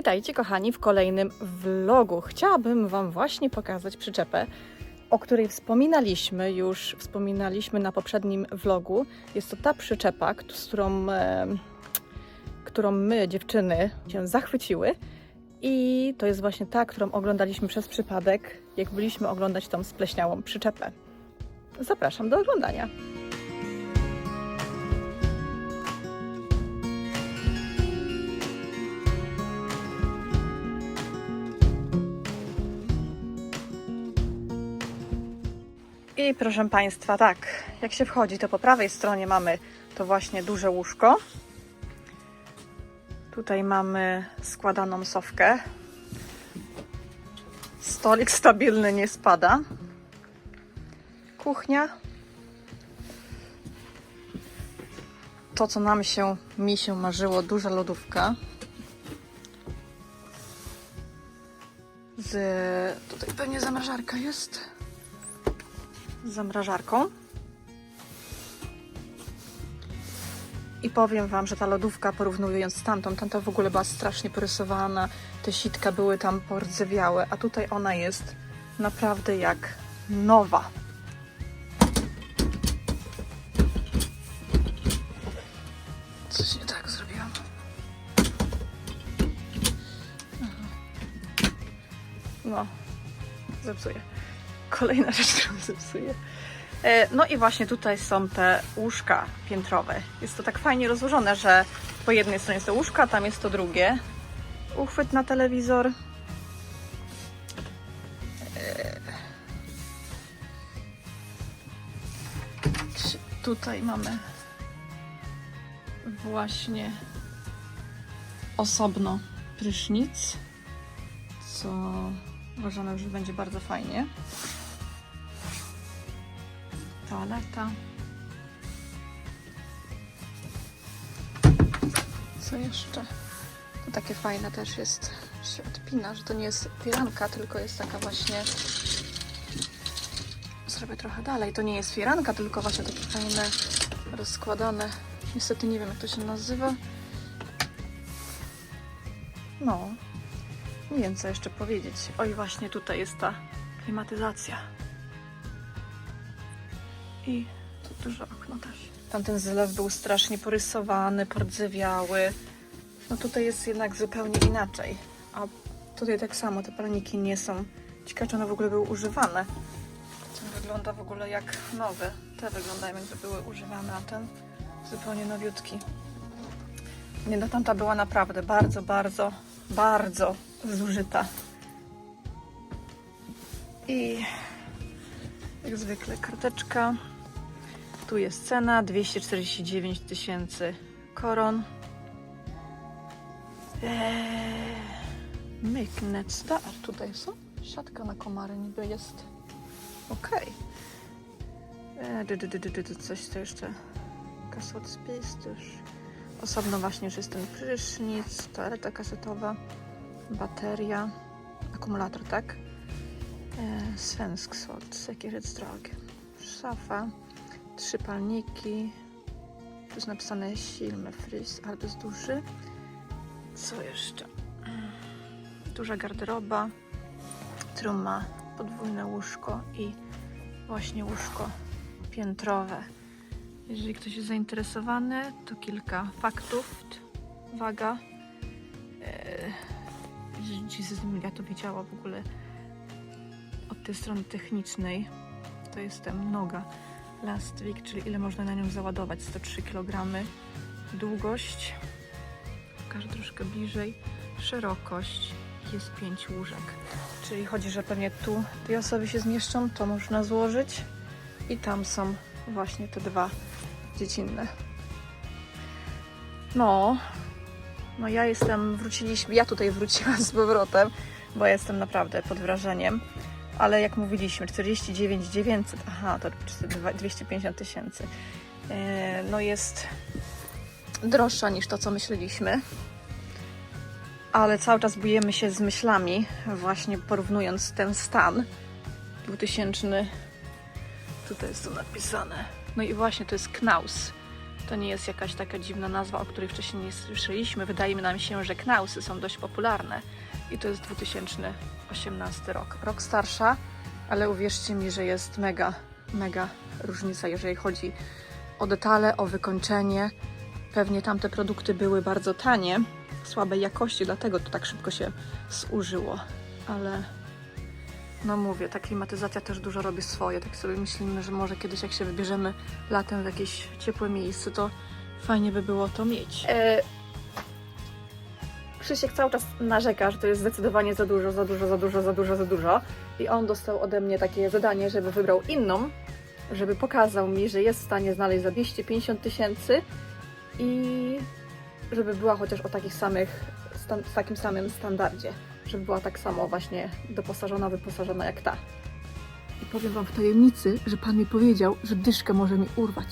Witajcie kochani w kolejnym vlogu. Chciałabym Wam właśnie pokazać przyczepę, o której wspominaliśmy już, wspominaliśmy na poprzednim vlogu. Jest to ta przyczepa, z którą, e, którą my, dziewczyny, się zachwyciły. I to jest właśnie ta, którą oglądaliśmy przez przypadek, jak byliśmy oglądać tą spleśniałą przyczepę. Zapraszam do oglądania. I proszę Państwa, tak, jak się wchodzi, to po prawej stronie mamy to właśnie duże łóżko. Tutaj mamy składaną sofkę. Stolik stabilny nie spada. Kuchnia. To, co nam się, mi się marzyło, duża lodówka. Z, tutaj pewnie zamrażarka jest z zamrażarką. I powiem Wam, że ta lodówka, porównując z tamtą, tamta w ogóle była strasznie porysowana, te sitka były tam pordzewiałe, a tutaj ona jest naprawdę jak nowa. Coś nie tak zrobiłam. No, zepsuję kolejna rzecz, którą zepsuję. E, No i właśnie tutaj są te łóżka piętrowe. Jest to tak fajnie rozłożone, że po jednej stronie to łóżka, tam jest to drugie. Uchwyt na telewizor. E, Tutaj mamy właśnie osobno prysznic, co uważamy, że będzie bardzo fajnie. Toaleta. Co jeszcze? To takie fajne też jest, że się odpina, że to nie jest firanka, tylko jest taka właśnie... Zrobię trochę dalej. To nie jest firanka, tylko właśnie takie fajne, rozkładane. Niestety nie wiem, jak to się nazywa. No, nie wiem, co jeszcze powiedzieć. Oj, właśnie tutaj jest ta klimatyzacja. I tu duże okno też. Tamten zlew był strasznie porysowany, pordzewiały. No tutaj jest jednak zupełnie inaczej. A tutaj tak samo, te palniki nie są... Ciekawe, czy one w ogóle były używane. Ten wygląda w ogóle jak nowy. Te wyglądają jakby były używane, a ten zupełnie nowiutki. Nie, no tamta była naprawdę bardzo, bardzo, bardzo zużyta. I jak zwykle karteczka. Tu jest cena 249 tysięcy koron. Eee, Myknet Star. Tutaj są siatka na komary niby jest. Okej. Eee, dy, dy, Coś to jeszcze. Kasot to już. Osobno właśnie już jest ten prysznic, toaleta kasetowa, bateria, akumulator, tak? E, Svensk sort, säkerhetsdrag. Szafa, trzy palniki. Tu jest napisane silmy fris, ale bez duszy. Co jeszcze? Mm, Duża garderoba, którą ma podwójne łóżko i właśnie łóżko piętrowe. Jeżeli ktoś jest zainteresowany, to kilka faktów. Waga. Jesus, ja to widziała w ogóle od tej strony technicznej to jestem noga last week, czyli ile można na nią załadować 103 kg długość pokażę troszkę bliżej szerokość jest 5 łóżek. Czyli chodzi, że pewnie tu dwie osoby się zmieszczą to można złożyć i tam są właśnie te dwa dziecinne. No no ja jestem, wróciliśmy, ja tutaj wróciłam z powrotem, bo jestem naprawdę pod wrażeniem ale jak mówiliśmy, 49 900, aha, to 250 tysięcy. E, No jest droższa niż to, co myśleliśmy. Ale cały czas bujemy się z myślami, właśnie porównując ten stan 2000. Tutaj jest to napisane. No i właśnie to jest Knaus. To nie jest jakaś taka dziwna nazwa, o której wcześniej nie słyszeliśmy. Wydaje nam się, że knausy są dość popularne. I to jest 2018 rok. Rok starsza, ale uwierzcie mi, że jest mega, mega różnica, jeżeli chodzi o detale, o wykończenie. Pewnie tamte produkty były bardzo tanie, słabej jakości, dlatego to tak szybko się zużyło. Ale no mówię, ta klimatyzacja też dużo robi swoje. Tak sobie myślimy, że może kiedyś jak się wybierzemy latem w jakieś ciepłe miejsce, to fajnie by było to mieć. E... Krzysiek cały czas narzeka, że to jest zdecydowanie za dużo, za dużo, za dużo, za dużo, za dużo. I on dostał ode mnie takie zadanie, żeby wybrał inną, żeby pokazał mi, że jest w stanie znaleźć za 250 tysięcy i żeby była chociaż o takich samych, w takim samym standardzie, żeby była tak samo właśnie doposażona, wyposażona jak ta. I powiem Wam w tajemnicy, że Pan mi powiedział, że dyszkę może mi urwać.